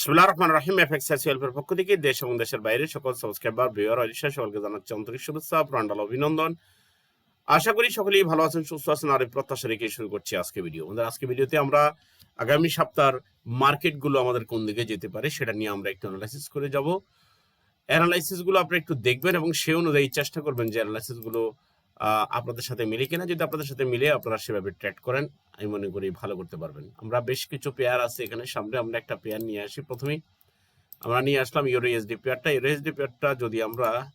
বিসমুল্লাহ রহমান রাহিম, এফএক্স এর পক্ষ থেকে দেশ এবং দেশের বাইরে সকল সাবস্ক্রাইবার, ভিউয়ার অলিশা সকলকে জানাচ্ছি আন্তরিক শুভেচ্ছা প্রাণডাল অভিনন্দন। আশা করি সকলেই ভালো আছেন, সুস্থ আছেন, আর প্রত্যাশা রেখে শুরু করছি আজকে ভিডিও আমাদের আজকে ভিডিওতে আমরা আগামী সপ্তাহের মার্কেটগুলো আমাদের কোন দিকে যেতে পারে সেটা নিয়ে আমরা একটু অ্যানালাইসিস করে যাব। অ্যানালাইসিসগুলো আপনি একটু দেখবেন এবং সে অনুযায়ী চেষ্টা করবেন যে অ্যানালাইসিসগুলো আপনাদের সাথে মিলে কিনা যদি আপনাদের সাথে মিলে আপনারা সেভাবে ট্রেড করেন, আমি মনে করি ভালো করতে পারবেন। আমরা বেশ কিছু পেয়ার আছে এখানে, সামনে আমরা একটা পেয়ার নিয়ে আসি প্রথমেই। আমরা নিয়ে আসলাম ইউরো এসডি পেয়ারটা। ইউরো এসডি পেয়ারটা যদি আমরা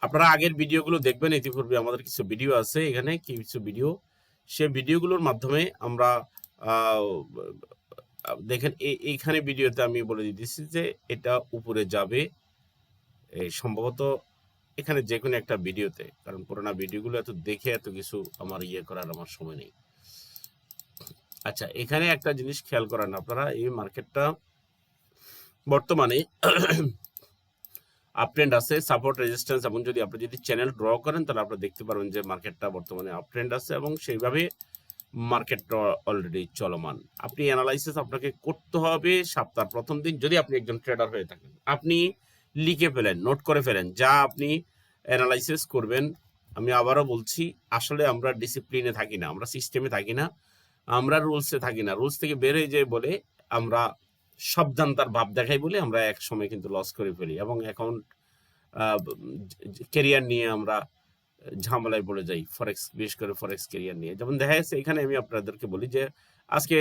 আপনারা আগের ভিডিওগুলো দেখবেন, ইতিপূর্বে আমাদের কিছু ভিডিও আছে এখানে, কিছু ভিডিও। সে ভিডিওগুলোর মাধ্যমে আমরা দেখেন এই- এইখানে ভিডিওতে আমি বলে দিতেছি যে এটা উপরে যাবে। সম্ভবত এখানে যে কোনো একটা ভিডিওতে, কারণ পুরোনো ভিডিওগুলো এত দেখে এত কিছু আমার ইয়ে করার আমার সময় নেই। আচ্ছা এখানে একটা জিনিস খেয়াল করেন আপনারা, এই মার্কেটটা বর্তমানে আপট্রেন্ড আছে সাপোর্ট রেজিস্ট্যান্স এবং যদি আপনি যদি চ্যানেল ড্র করেন, তাহলে আপনি দেখতে পারবেন যে মার্কেটটা বর্তমানে আপট্রেন্ড আছে এবং সেইভাবে মার্কেটটা অলরেডি চলমান। আপনি অ্যানালাইসিস আপনাকে করতে হবে সপ্তাহ প্রথম দিন, যদি আপনি একজন ট্রেডার হয়ে থাকেন। আপনি লিখে ফেলেন নোট করে ফেলেন, যা আপনি অ্যানালাইসিস করবেন, আমি আবারও বলছি, আসলে আমরা ডিসিপ্লিনে থাকি না, আমরা সিস্টেমে থাকি না, আমরা রুলসে থাকি না। রুলস থেকে বের হয়ে যায় বলে আমরা সাবধানতার ভাব দেখাই বলে আমরা এক সময় কিন্তু লস করে ফেলি এবং অ্যাকাউন্ট কেরিয়ার নিয়ে আমরা ঝামেলায় পড়ে যাই ফরেক্স বিশেষ করে ফরেক্স কেরিয়ার নিয়ে। যেমন দেখা যাচ্ছে, এখানে আমি আপনাদেরকে বলি যে, আজকে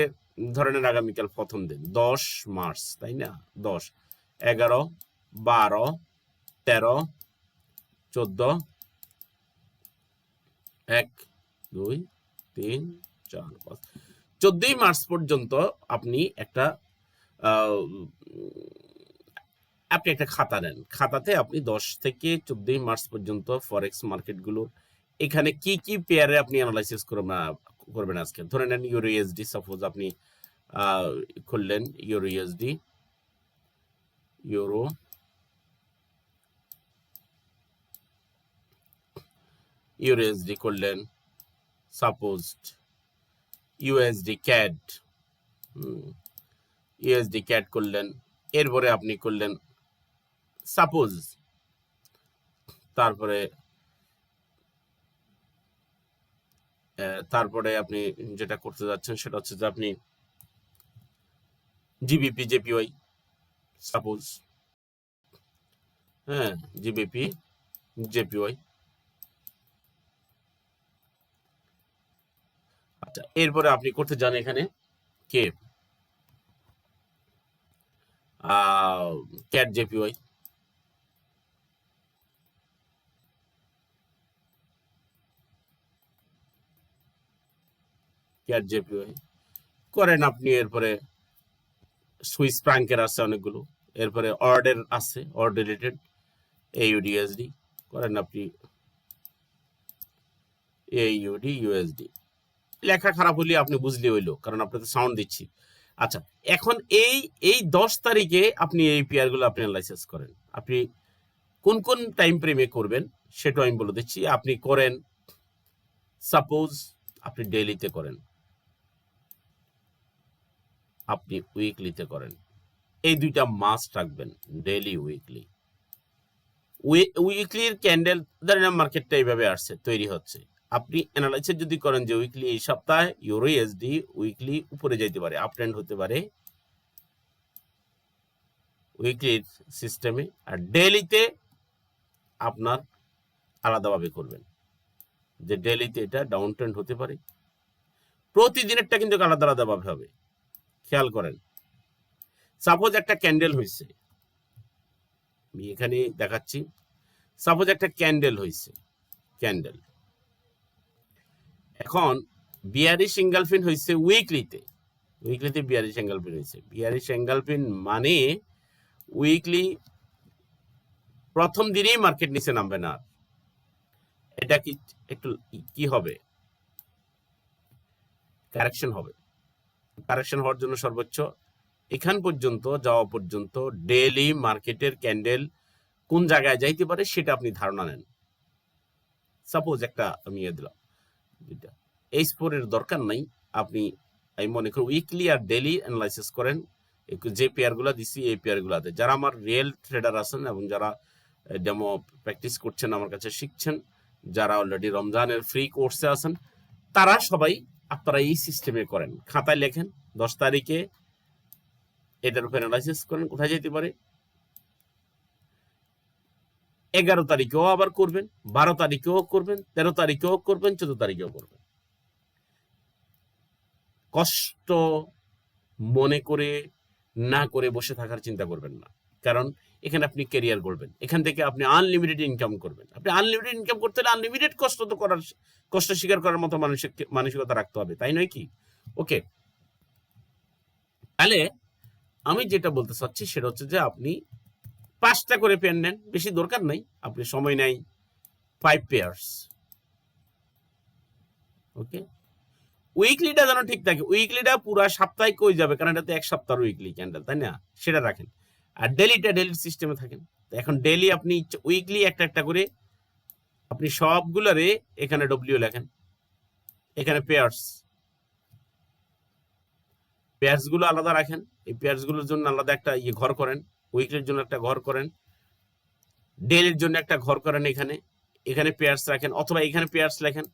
ধরেন আগামীকাল প্রথম দিন, দশ মার্চ, তাই না? দশ, এগারো, বারো, তেরো চোদ্দ। এক, দুই, তিন, চার, পাঁচ। চোদ্দই মার্চ পর্যন্ত আপনি একটা আপনি একটা খাতা নেন। খাতাতে আপনি দশ থেকে চোদ্দই মার্চ পর্যন্ত ফরেক্স মার্কেটগুলোর এখানে কি কি পেয়ারে আপনি অ্যানালাইসিস করবেন করবেন আজকে? ধরে নেন ইউরো ইউএসডি সাপোজ আপনি খুললেন ইউরো ইউএসডি ইউরো ইউএসডি করলেন suppose USD CAD USD CAD করলেন এরপরে আপনি করলেন সাপোজ তারপরে তারপরে আপনি যেটা করতে যাচ্ছেন সেটা হচ্ছে যে আপনি জিবিপি জেপিওয়াই সাপোজ হ্যাঁ জিবিপি জেপিওয়াই আচ্ছা এরপরে আপনি করতে যান এখানে কে? ক্যাট জেপিওয়াই ক্যাট জেপিওয়াই করেন আপনি, এরপরে সুইস ফ্রাঙ্কের আছে অনেকগুলো। এরপরে অর্ডার আছে, অর্ডার রিলেটেড এইউডিএসডি করেন আপনি এইউডি ইউএসডি লেখা খারাপ হলে আপনি বুঝলে হইল, কারণ আপনাদের সাউন্ড দিচ্ছি। আচ্ছা এখন এই এই দশ তারিখে আপনি এই পেয়ারগুলো আপনি অ্যানালাইসিস করেন। আপনি কোন কোন টাইম ফ্রেমে করবেন সেটাও আমি বলে দিচ্ছি। আপনি করেন সাপোজ আপনি ডেইলিতে করেন। আপনি উইকলিতে করেন। এই দুইটা মাস্ট রাখবেন ডেইলি উইকলি উইকলির ক্যান্ডেল ধরেন মার্কেটটা এইভাবে আসছে, তৈরি হচ্ছে। আপনি অ্যানালাইসিস যদি করেন যে উইকলি এই সপ্তাহে ইউরো এসডি উইকলি উপরে যাইতে পারে আপ ট্রেন্ড হতে পারে। উইকলির সিস্টেমে আর ডেইলিতে আপনার আলাদাভাবে করবেন। যে ডেইলিতে এটা ডাউন ট্রেন্ড হতে পারে। প্রতিদিনেরটা কিন্তু আলাদা আলাদাভাবে হবে। খেয়াল করেন। সাপোজ একটা ক্যান্ডেল হয়েছে আমি এখানে দেখাচ্ছি। সাপোজ একটা ক্যান্ডেল হয়েছে ক্যান্ডেল এখন বিয়ারি সিঙ্গালফিন হয়েছে উইকলিতে উইকলিতে বিয়ারি সিঙ্গালফিন হয়েছে বিয়ারি সিঙ্গালফিন মানে উইকলি প্রথম দিনেই মার্কেট নিচে নামবে না এটা কি একটু কি হবে? কারেকশন হবে। কারেকশন হওয়ার জন্য সর্বোচ্চ এখান পর্যন্ত যাওয়া পর্যন্ত ডেইলি মার্কেটের ক্যান্ডেল কোন জায়গায় যাইতে পারে সেটা আপনি ধারণা নেন। সাপোজ একটা আমি ইয়ে দিলাম। যেটা এইচ ফোর এর দরকার নাই। আপনি, আমি মনে করি উইকলি আর ডেলি অ্যানালাইসিস করেন। যে পেয়ারগুলো দিছি, এই পেয়ারগুলোতে যারা আমার রিয়েল ট্রেডার আছেন এবং যারা ডেমো প্র্যাকটিস করছেন আমার কাছে শিখছেন, যারা অলরেডি রমজানের ফ্রি কোর্সে আছেন, তারা সবাই আপনারা এই সিস্টেমে করেন। খাতায় লেখেন, দশ তারিখে এটার উপর অ্যানালাইসিস করেন, কোথায় যেতে পারে? এগারো তারিখেও আবার করবেন, বারো তারিখেও করবেন, তেরো তারিখেও করবেন, চোদ্দ তারিখেও করবেন। কষ্ট মনে করে, না করে বসে থাকার চিন্তা করবেন না। কারণ এখানে আপনি ক্যারিয়ার করবেন এখান থেকে আপনি আনলিমিটেড ইনকাম করবেন। আপনি আনলিমিটেড ইনকাম করতে হলে আনলিমিটেড কষ্ট তো করার, কষ্ট স্বীকার করার মতো মানসিক মানসিকতা রাখতে হবে, তাই নয় কি? ওকে তাহলে আমি যেটা বলতে চাচ্ছি সেটা হচ্ছে যে আপনি পাঁচটা করে পেন নেন, বেশি দরকার নাই, আপনি সময় নাই ফাইভ পেয়ার্স ওকে উইকলিটা যেন ঠিক থাকে উইকলিটা পুরা সাপ্তাহিক হয়ে যাবে? কারণ এটা তো এক সপ্তাহ উইকলি ক্যান্ডেল তাই না? সেটা রাখেন। আর ডেলিটা ডেলি সিস্টেমে থাকেন। এখন ডেলি আপনি উইকলি একটা একটা করে আপনি সবগুলোরে এখানে ডব্লিউ লেখেন। এখানে পেয়ার্স পেয়ার্সগুলো আলাদা রাখেন। এই পেয়ার্সগুলোর জন্য আলাদা একটা ইয়ে ঘর করেন। উইকলির জন্য একটা ঘর করেন ডেলির জন্য একটা ঘর করেন এখানে। এখানে পেয়ার্স রাখেন, অথবা এখানে পেয়ার্স লেখেন।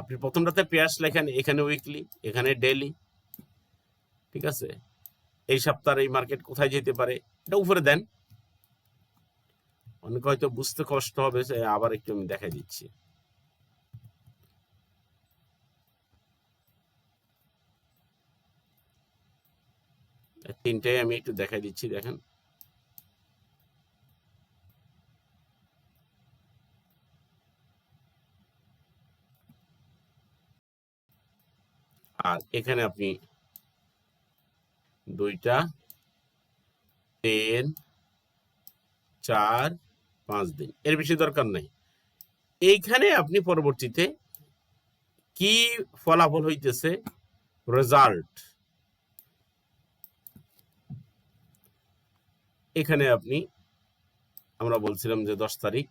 আপনি প্রথমটাতে পেয়ার্স লেখেন, এখানে উইকলি এখানে ডেলি ঠিক আছে? এই সপ্তাহের এই মার্কেট কোথায় যেতে পারে, এটা উপরে দেন। অনেক হয়তো বুঝতে কষ্ট হবে আবার একটু আমি দেখাই দিচ্ছি। তিনটাই আমি একটু দেখাই দিচ্ছি, দেখেন। আর এখানে আপনি দুইটা, তিন, চার, পাঁচ দিন। এর বেশি দরকার নাই। এইখানে আপনি পরবর্তীতে কি ফলাফল হইতেছে? রেজাল্ট এখানে আপনি, আমরা বলছিলাম যে দশ তারিখ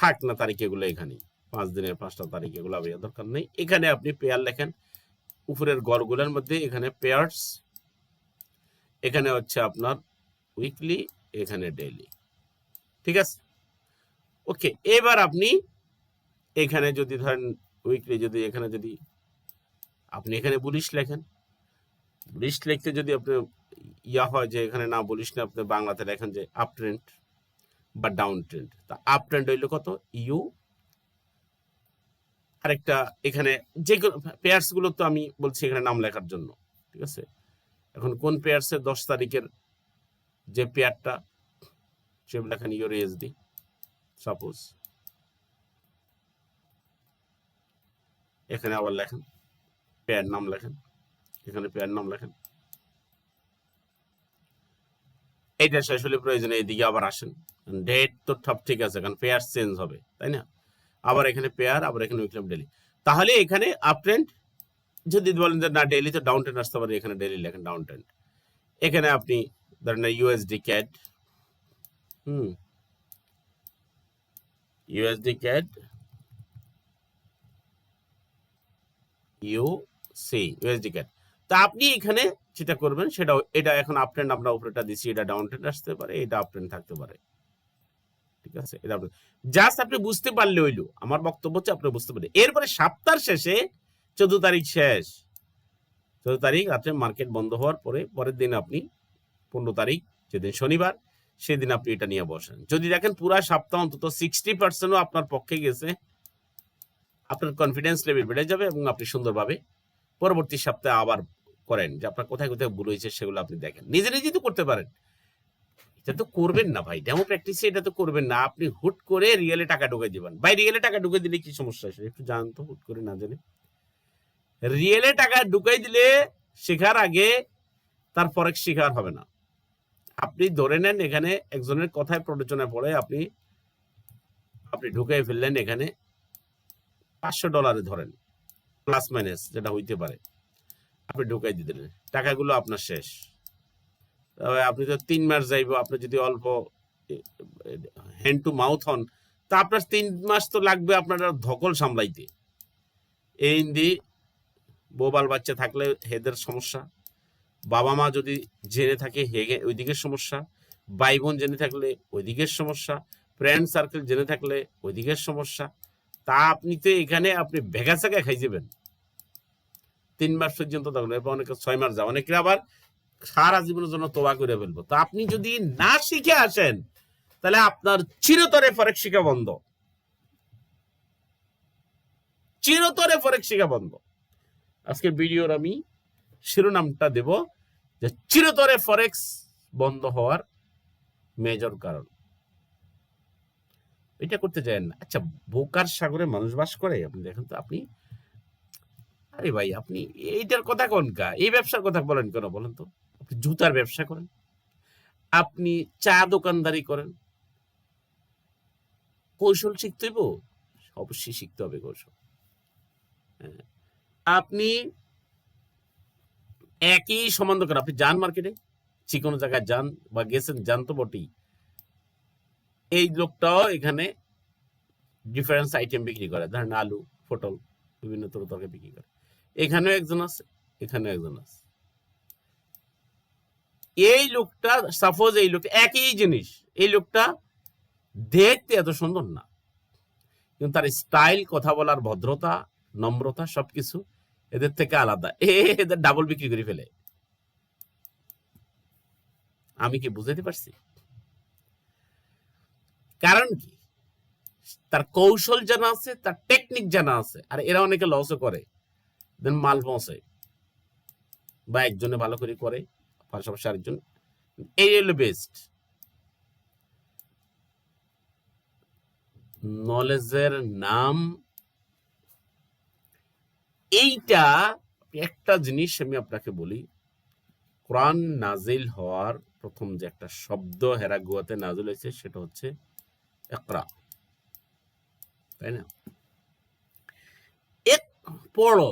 থাক না তারিখ এগুলো এখানে পাঁচ দিনের পাঁচটা তারিখ এগুলো আবার দরকার নেই। এখানে আপনি পেয়ার লেখেন, উপরের গড়গুলোর মধ্যে এখানে পেয়ার্স এখানে হচ্ছে আপনার উইকলি এখানে ডেইলি ঠিক আছে? ওকে, এবার আপনি এখানে যদি ধরেন উইকলি যদি এখানে যদি আপনি এখানে বুলিশ লেখেন। বুলিশ লিখতে যদি আপনি ইয়া হয় যে এখানে না বলিস না, আপনি বাংলাতে লেখেন যে আপ ট্রেন্ড বা ডাউন ট্রেন্ড তা আপ ট্রেন্ড হইল কত? ইউ আরেকটা এখানে যে পেয়ার্সগুলো তো আমি বলছি এখানে নাম লেখার জন্য, ঠিক আছে? এখন কোন পেয়ার্সের দশ তারিখের যে পেয়ারটা সে লেখেন ইউর এসডি সাপোজ এখানে আবার লেখেন পেয়ার নাম লেখেন, এখানে পেয়ার নাম লেখেন। এইটা শেষ হলে প্রয়োজনে এইদিকে আবার আসেন। ডেট তো সব ঠিক আছে, কারণ পেয়ার চেঞ্জ হবে, তাই না? আবার এখানে পেয়ার আবার এখানে উইকলাম ডেলি তাহলে এখানে আপ ট্রেন্ড যদি বলেন যে না ডেলি তো ডাউন ট্রেন্ড আসতে পারে, এখানে ডেলি লেখেন ডাউন ট্রেন্ড এখানে আপনি ধরেন USD CAD hmm USD CAD you see USD CAD তা আপনি এখানে যেটা করবেন সেটা এটা এখন আপ ট্রেন্ড আমরা উপরেটা দিচ্ছি, এটা ডাউন ট্রেন্ড আসতে পারে, এটা আপ ট্রেন্ড থাকতে পারে। ঠিক আছে? এটা জাস্ট আপনি বুঝতে পারলে হইল, আমার বক্তব্য হচ্ছে আপনি বুঝতে পারলে। এরপরে সপ্তাহের শেষে চোদ্দ তারিখ শেষ। চোদ্দ তারিখ রাত্রে মার্কেট বন্ধ হওয়ার পরে, পরের দিন আপনি পনেরো তারিখ, যেদিন শনিবার, সেদিন আপনি এটা নিয়ে বসেন। যদি দেখেন পুরা সপ্তাহ অন্তত সিক্সটি পার্সেন্টও আপনার পক্ষে গেছে, আপনার কনফিডেন্স লেভেল বেড়ে যাবে এবং আপনি সুন্দরভাবে পরবর্তী সপ্তাহে আবার করেন, যে আপনার কোথায় কোথায় ভুল হয়েছে সেগুলো আপনি দেখেন। নিজে নিজেই তো করতে পারেন। এটা তো করবেন না ভাই ডেমো প্র্যাকটিসে এটা তো করবেন না। আপনি হুট করে রিয়েলে টাকা ঢুকে দিবেন। ভাই রিয়েলে টাকা ঢুকে দিলে কি সমস্যা? আছে একটু জানেন তো হুট করে না জানে। রিয়েলে টাকা ঢুকাই দিলে শেখার আগে তার ফরেক্স শিকার হবে না। আপনি ধরে নেন এখানে একজনের কথায় প্ররোচনায় পড়ে আপনি আপনি ঢুকাই ফেললেন এখানে পাঁচশো ডলারে ধরেন প্লাস মাইনাস যেটা হইতে পারে। আপনি ঢুকাই দিলেন। টাকাগুলো আপনার শেষ। তবে আপনি তো তিন মাস যাইব, আপনি যদি অল্প হ্যান্ড টু মাউথ হন, তা আপনার তিন মাস তো লাগবে আপনার ধকল সামলাইতে। এই দি বোবাল বাচ্চা থাকলে হেদের সমস্যা। বাবা মা যদি জেনে থাকে, হেগে ওই দিকের সমস্যা। ভাই বোন জেনে থাকলে ওই দিকের সমস্যা। ফ্রেন্ড সার্কেল জেনে থাকলে ওই দিকের সমস্যা। তা আপনি তো এখানে আপনি ভেগা চাকা খাই যাবেন। তিন মাস পর্যন্ত তখন এরপর অনেকে ছয় মাস যায় অনেকে আবার সারা জীবনের জন্য তোবা করে ফেলব। তো আপনি যদি না শিখে আসেন, তাহলে আপনার চিরতরে ফরেক শিখা বন্ধ। চিরতরে ফরেক শিখা বন্ধ। আজকে ভিডিওর আমি শিরোনামটা দেব যে চিরতরে ফরেক্স বন্ধ হওয়ার মেজর কারণ। এটা করতে চান না। আচ্ছা বোকার সাগরে মানুষ বাস করে? আপনি দেখেন তো, আপনি আরে ভাই, আপনি এইটার কথা কোন কা এই ব্যবসার কথা বলেন কেন বলেন তো? আপনি জুতার ব্যবসা করেন? আপনি চা দোকানদারি করেন? কৌশল শিখতে হইব? অবশ্যই শিখতে হবে কৌশল। হ্যাঁ। আপনি একই সমান দোকান আপনি যান মার্কেটে যে কোনো জায়গায় যান বা গেছেন, যান তো বটেই। এই লোকটাও এখানে ডিফারেন্স আইটেম বিক্রি করে। ধরেন আলু, পটল, বিভিন্ন তরকারি বিক্রি করে। এখানেও একজন আছে, এখানেও একজন আছে। এই লোকটা সাপোজ এই লোকটা, একই জিনিস, এই লোকটা দেখতে এত সুন্দর না। কিন্তু তার স্টাইল কথা বলার ভদ্রতা, নম্রতা সবকিছু এদের থেকে আলাদা। এদের ডাবল বিক্রি করে ফেলে। আমি কি বুঝাতে পারছি? কারণ কি? তার কৌশল জানা আছে, তার টেকনিক জানা আছে, আর এরা অনেকে লসও করে। দেন মাল পৌঁছে। বা একজনে ভালো করে করে, পাশাপাশি আরেকজন। এই হলো বেস্ট নলেজের নাম, এইটা একটা জিনিস আমি আপনাকে বলি, কোরআন নাজিল হওয়ার প্রথম যে একটা শব্দ হেরা গুয়াতে নাজিল হয়েছে, সেটা হচ্ছে একরা তাই না? এক পড়ো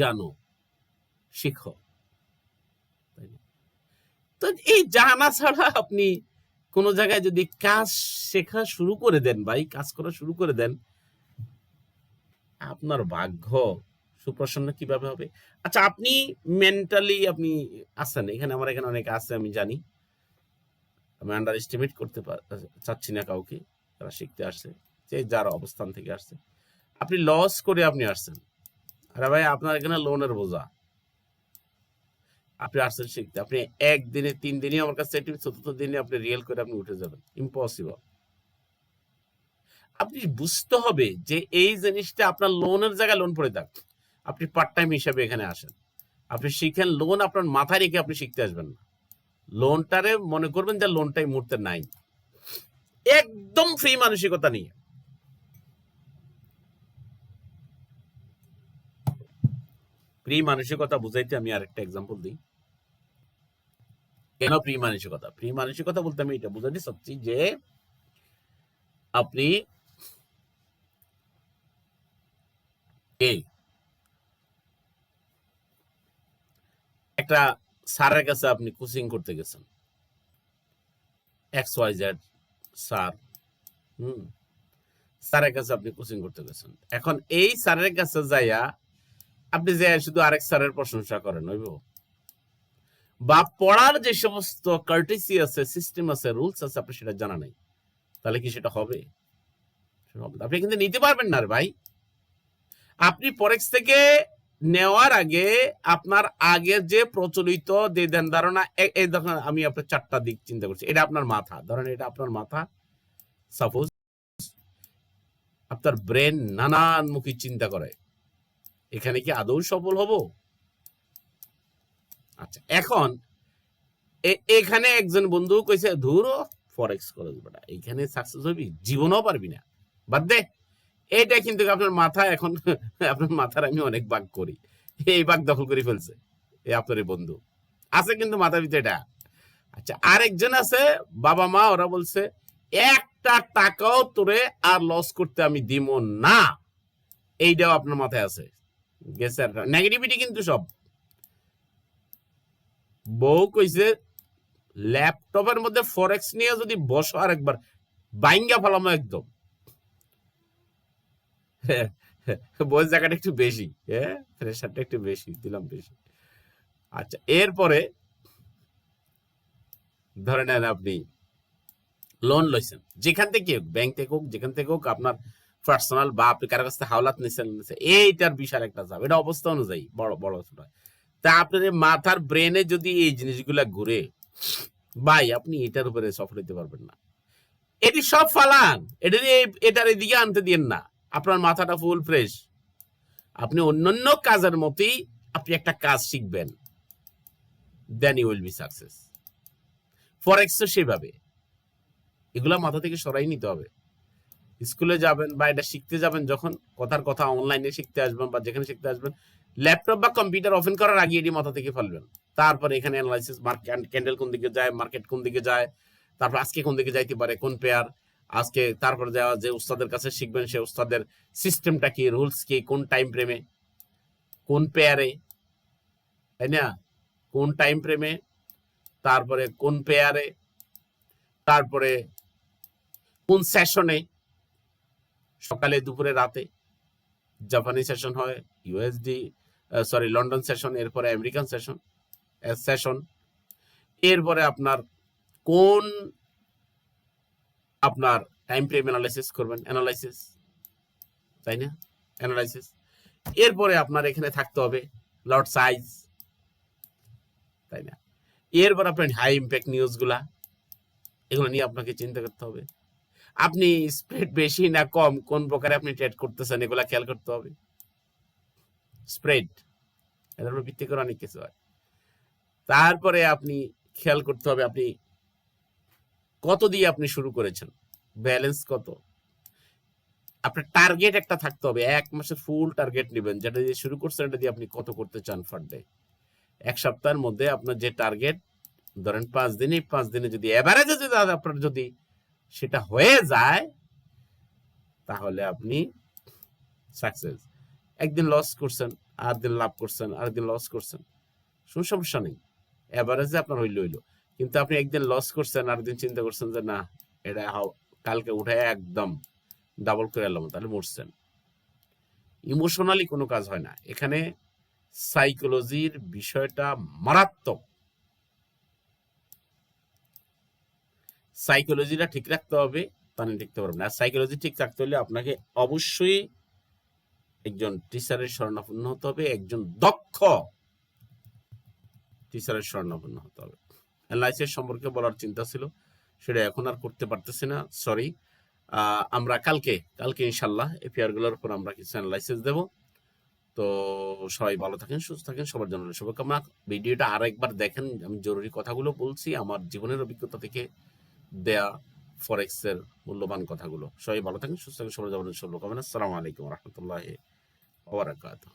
জানো, শিখো? তো এই জানা ছাড়া আপনি কোন জায়গায় যদি কাজ শেখা শুরু করে দেন ভাই কাজ করা শুরু করে দেন, আপনার ভাগ্য সুপ্রসন্ন কীভাবে হবে? আচ্ছা আপনি মেন্টালি আপনি আছেন, এখানে আমার এখানে অনেকে আছে, আমি জানি। আমি আন্ডার এস্টিমেট করতে চাচ্ছি না কাউকে তারা শিখতে আসছে, যে যার অবস্থান থেকে আসছে। আপনি লস করে আপনি আসছেন। আরে ভাই, আপনার এখানে লোনের বোঝা। আপনি আসছেন শিখতে। আপনি একদিনে তিন দিনে আমার কাছে চতুর্থ দিনে আপনি রিয়েল করে আপনি উঠে যাবেন। ইম্পসিবল আপনি বুঝতে হবে যে এই জিনিসটা আপনার লোনের জায়গায় লোন পড়ে থাক। আপনি পার্ট টাইম হিসাবে এখানে আসেন। আপনি শিখেন লোন আপনার মাথায় রেখে আপনি শিখতে আসবেন না। লোনটারে মনে করবেন যে লোনটাই মুহূর্তে নাই। একদম ফ্রি মানসিকতা নিয়ে। ফ্রি মানসিকতা বুঝাইতে আমি আরেকটা এক্সাম্পল দিই। কেন ফ্রি মানসিকতা ফ্রি মানসিকতা বলতে আমি এটা বুঝাতে চাচ্ছি যে আপনি একটা স্যারের কাছে আপনি কোচিং করতে গেছেন। এক্স ওয়াই জেড স্যার, হুম, স্যারের কাছে আপনি কোচিং করতে গেছেন। এখন এই স্যারের কাছে যাইয়া আপনি যে শুধু আরেক স্যারের প্রশংসা করেন, হইব? বা পড়ার যে সমস্ত কার্টিসি আছে সিস্টেম আছে রুলস আছে, আপনি সেটা জানা নাই। তাহলে কি সেটা হবে। আপনি কিন্তু নিতে পারবেন না ভাই। আপনি পরেক্স থেকে নেওয়ার আগে আপনার আগের যে প্রচলিত যে দেন ধারণা এই দেখুন, আমি আপনার চারটা দিক চিন্তা করছি। এটা আপনার মাথা। ধরেন এটা আপনার মাথা। সাপোজ আপনার ব্রেন নানান নানানমুখী চিন্তা করে। এখানে কি আদৌ সফল হব? আচ্ছা এখন এখানে একজন বন্ধু কইছে, ধুর ফরেক্স করে বেটা এইখানে সাকসেস হবি, জীবনও পারবি না। বাদ দে, এইটা কিন্তু আপনার মাথা এখন, আপনার মাথার আমি অনেক ভাগ করি, এই ভাগ দখল করে ফেলছে, এই আপনার বন্ধু। আছে কিন্তু মাথার ভিতরে এটা। আচ্ছা আরেকজন আছে, বাবা মা, ওরা বলছে, একটা টাকাও তোরে আর লস করতে আমি দিব না। এইটাও আপনার মাথায় আছে। গেছে নেগেটিভিটি কিন্তু সব। বউ কইছে, ল্যাপটপের মধ্যে ফরেক্স নিয়ে যদি বসো আর একবার বাইঙ্গা একদম। বয়স জায়গাটা একটু বেশি হ্যাঁ? প্রেশারটা একটু বেশি, দিলাম বেশি। আচ্ছা এরপরে ধরে নেন আপনি লোন লইছেন। যেখান থেকে হোক ব্যাংক থেকে হোক, যেখান থেকে হোক আপনার পার্সোনাল বা আপনি কারও কাছ হাওলাত নিছেন এইটার বিশাল একটা চাপ এটা অবস্থা অনুযায়ী, বড় বড় ছোট। তা আপনার মাথার ব্রেনে যদি এই জিনিসগুলা ঘুরে, ভাই, আপনি এটার উপরে সফল হতে পারবেন না। এটি সব ফালান। এটা এটার এদিকে আনতে দিন না। আপনার মাথাটা ফুল ফ্রেশ আপনি অন্যান্য কাজের মতোই আপনি একটা কাজ শিখবেন। Then you will be success ফরেক্সও সেভাবে। এগুলা মাথা থেকে সরাই নিতে হবে। স্কুলে যাবেন বা এটা শিখতে যাবেন, যখন কথার কথা অনলাইনে শিখতে আসবেন বা যেখানে শিখতে আসবেন ল্যাপটপ বা কম্পিউটার ওপেন করার আগে এটি মাথা থেকে ফেলবেন। তারপরে এখানে অ্যানালাইসিস মার্কেট ক্যান্ডেল কোন দিকে যায় মার্কেট কোন দিকে যায়, তারপর আজকে কোন দিকে যাইতে পারে, কোন পেয়ার আজকে তারপরে যাওয়া যে উস্তাদের কাছে শিখবেন, সে উস্তাদের সিস্টেমটা কি রুলস কি, কোন টাইম ফ্রেমে কোন পেয়ারে তাই না? কোন টাইম ফ্রেমে তারপরে কোন পেয়ারে তারপরে কোন সেশনে সকালে দুপুরে রাতে জাপানি সেশন হয় ইউএসডি সরি লন্ডন সেশন, এরপরে আমেরিকান সেশন সেশন। এরপরে আপনার কোন আপনার টাইম ফ্রেম অ্যানালাইসিস করবেন? অ্যানালাইসিস তাই না? অ্যানালাইসিস এরপরে আপনার এখানে থাকতে হবে লট সাইজ তাই না? এরপর আপনার হাই ইম্প্যাক্ট নিউজগুলা এগুলো নিয়ে আপনাকে চিন্তা করতে হবে। আপনি স্প্রেড বেশি না কম? কোন প্রকারে আপনি ট্রেড করতেছেন? এগুলা খেয়াল করতে হবে। স্প্রেড এদের উপর ভিত্তি করে অনেক কিছু হয়। তারপরে আপনি খেয়াল করতে হবে আপনি কত দিয়ে আপনি শুরু করেছেন? ব্যালেন্স কত? আপনার টার্গেট একটা থাকতে হবে। এক মাসের ফুল টার্গেট নেবেন। যেটা দিয়ে শুরু করছেন, এটা দিয়ে আপনি কত করতে চান ফার ডে এক সপ্তাহের মধ্যে আপনার যে টার্গেট ধরেন পাঁচ দিনে পাঁচ দিনে যদি এভারেজে যদি আপনার যদি সেটা হয়ে যায়, তাহলে আপনি সাকসেস একদিন লস করছেন আর দিন লাভ করছেন আর দিন লস করছেন। কোনো সমস্যা নেই। এভারেজে আপনার হইল হইল। কিন্তু আপনি একদিন লস করছেন আর দিন চিন্তা করছেন যে, না, এটা কালকে উঠে একদম ডাবল করে এলাম, তাহলে মরছেন। ইমোশনালি কোনো কাজ হয় না। এখানে সাইকোলজির বিষয়টা মারাত্মক। সাইকোলজিটা ঠিক রাখতে হবে তাহলে দেখতে পারবেন। আর সাইকোলজি ঠিক রাখতে হলে আপনাকে অবশ্যই একজন টিচারের শরণাপন্ন হতে হবে, একজন দক্ষ টিচারের শরণাপন্ন হতে হবে। অ্যানালাইসিস সম্পর্কে বলার চিন্তা ছিল, সেটা এখন আর করতে পারতেছি না সরি আমরা কালকে কালকে ইনশাল্লাহ এই পেয়ারগুলোর উপর আমরা কিছু অ্যানালাইসিস দেব। তো সবাই ভালো থাকেন, সুস্থ থাকেন, সবার জন্য শুভকামনা। ভিডিওটা আরেকবার দেখেন, আমি জরুরি কথাগুলো বলছি, আমার জীবনের অভিজ্ঞতা থেকে দেয়া ফরেক্সের মূল্যবান কথাগুলো। সবাই ভালো থাকেন, সুস্থ থাকেন, সবাই যাবেন শুভকামনা, আসসালামু আলাইকুম রহমতুল্লাহ ওবরাকাতুহ